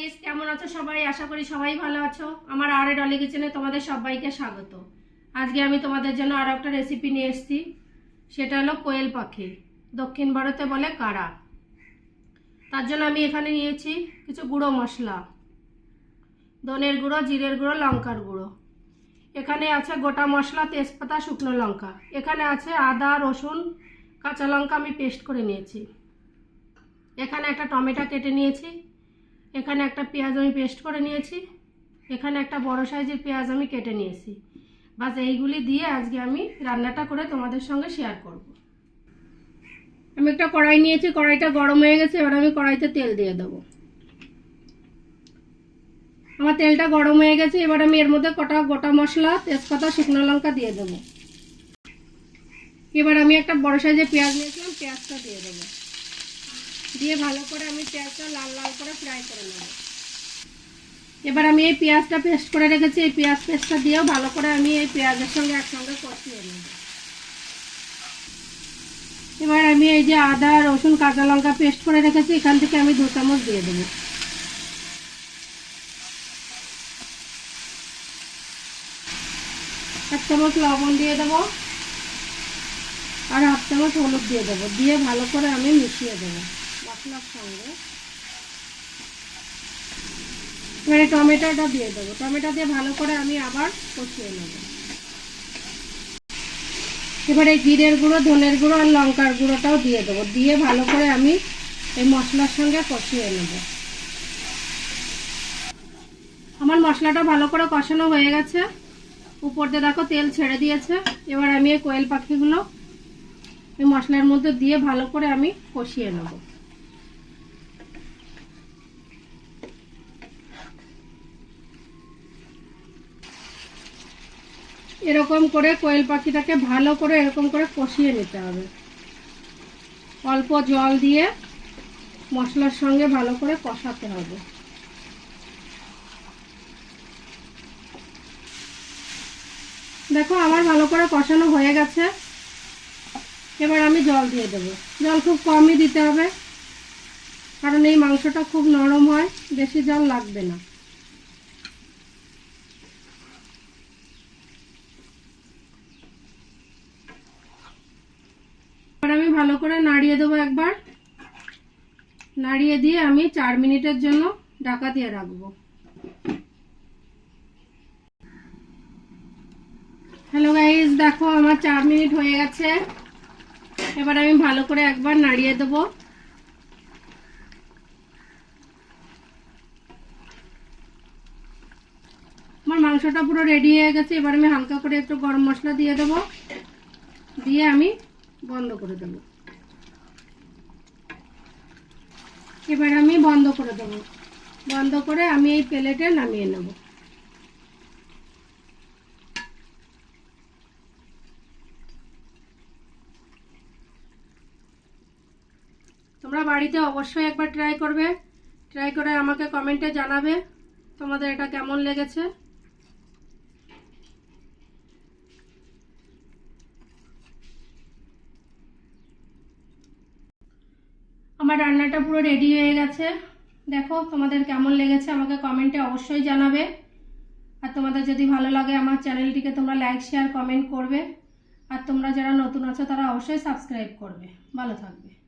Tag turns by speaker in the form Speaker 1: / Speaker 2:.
Speaker 1: Guys কেমন আছো সবাই? আশা করি সবাই ভালো আছো। আমার আরে ডলি কিচেনে তোমাদের সবাইকে স্বাগত। আজকে আমি তোমাদের জন্য আরও একটা রেসিপি নিয়ে এসেছি। সেটা হলো কোয়েল পাখি, দক্ষিণ ভারতে বলে কাড়া তার জন্য আমি এখানে নিয়েছি কিছু গুঁড়ো মশলা, ধনের গুঁড়ো, জিরের গুঁড়ো, লঙ্কার গুঁড়ো। এখানে আছে গোটা মশলা, তেজপাতা, শুকনো লঙ্কা। এখানে আছে আদা, রসুন, কাঁচা লঙ্কা আমি পেস্ট করে নিয়েছি। এখানে একটা টমেটো কেটে নিয়েছি। এখানে একটা পেঁয়াজ আমি পেস্ট করে নিয়েছি, এখানে একটা বড় সাইজের পেঁয়াজ আমি কেটে নিয়েছি। বাস এইগুলি দিয়ে আজকে আমি রান্নাটা করে তোমাদের সঙ্গে শেয়ার করব। আমি একটা কড়াই নিয়েছি, কড়াইটা গরম হয়ে গেছে, এবার আমি কড়াইতে তেল দিয়ে দেবো। আমার তেলটা গরম হয়ে গেছে, এবার আমি এর মধ্যে কটা গোটা মশলা, তেজপাতা, শুকনো লঙ্কা দিয়ে দেবো। এবার আমি একটা বড় সাইজের পেঁয়াজ নিয়েছিলাম, পেঁয়াজটা দিয়ে দেবো। দিয়ে ভালো করে আমি পেঁয়াজটা লাল লাল করে ফ্রাই করে নেব। এবার আমি এই পেঁয়াজটা পেস্ট করে রেখেছি। এই পেঁয়াজ পেস্টটা দিয়েও ভালো করে আমি এই পেঁয়াজের সঙ্গে একসঙ্গে কষিয়ে নেব। এবার আমি এই যে আদা, রসুন, কাঁচা লঙ্কা পেস্ট করে রেখেছি, এখান থেকে আমি দু চামচ দিয়ে দেবো। এক চামচ লবণ দিয়ে দেবো আর হাফ চামচ হলুদ দিয়ে দেবো। দিয়ে ভালো করে আমি মিশিয়ে দেবো। মশলার সঙ্গে এবারে টমেটোটা দিয়ে দেবো। টমেটো দিয়ে ভালো করে আমি আবার কষিয়ে নেব। এবারে জিরের গুঁড়ো, ধনের গুঁড়ো আর লঙ্কার গুঁড়োটাও দিয়ে দেবো। দিয়ে ভালো করে আমি এই মশলার সঙ্গে কষিয়ে নেব। আমার মশলাটা ভালো করে কষানো হয়ে গেছে। উপর দিয়ে দেখো তেল ছেড়ে দিয়েছে। এবার আমি এই কোয়েল পাখিগুলো এই মশলার মধ্যে দিয়ে ভালো করে আমি কষিয়ে নেব। এরকম করে কোয়েল পাখিটাকে ভালো করে এরকম করে কষিয়ে নিতে হবে। অল্প জল দিয়ে মশলার সঙ্গে ভালো করে কষাতে হবে। দেখো, আমার ভালো করে কষানো হয়ে গেছে। এবার আমি জল দিয়ে দেব। জল খুব কমই দিতে হবে, কারণ এই মাংসটা খুব নরম হয়, বেশি জল লাগবে না। ভালো করে নাড়িয়ে দেবো একবার। নাড়িয়ে দিয়ে আমি চার মিনিটের জন্য ঢাকা দিয়ে রাখব। হ্যালো গাইজ দেখো আমার চার মিনিট হয়ে গেছে। এবার আমি ভালো করে একবার নাড়িয়ে দেবো। আমার মাংসটা পুরো রেডি হয়ে গেছে। এবার আমি হালকা করে একটু গরম মশলা দিয়ে দেবো। দিয়ে আমি বন্ধ করে দেবো। এবার আমি বন্ধ করে দেবো। বন্ধ করে আমি এই প্লেটে নামিয়ে নেব। তোমরা বাড়িতে অবশ্যই একবার ট্রাই করবে। ট্রাই করে আমাকে কমেন্টে জানাবে। তোমাদের এটা কেমন লেগেছে? আমার রান্নাটা পুরো রেডি হয়ে গেছে। দেখো তোমাদের কেমন লেগেছে, আমাকে কমেন্টে অবশ্যই জানাবে। আর তোমাদের যদি ভালো লাগে আমার চ্যানেলটিকে তোমরা লাইক শেয়ার কমেন্ট করবে। আর তোমরা যারা নতুন আছো, তারা অবশ্যই সাবস্ক্রাইব করবে। ভালো থাকবে।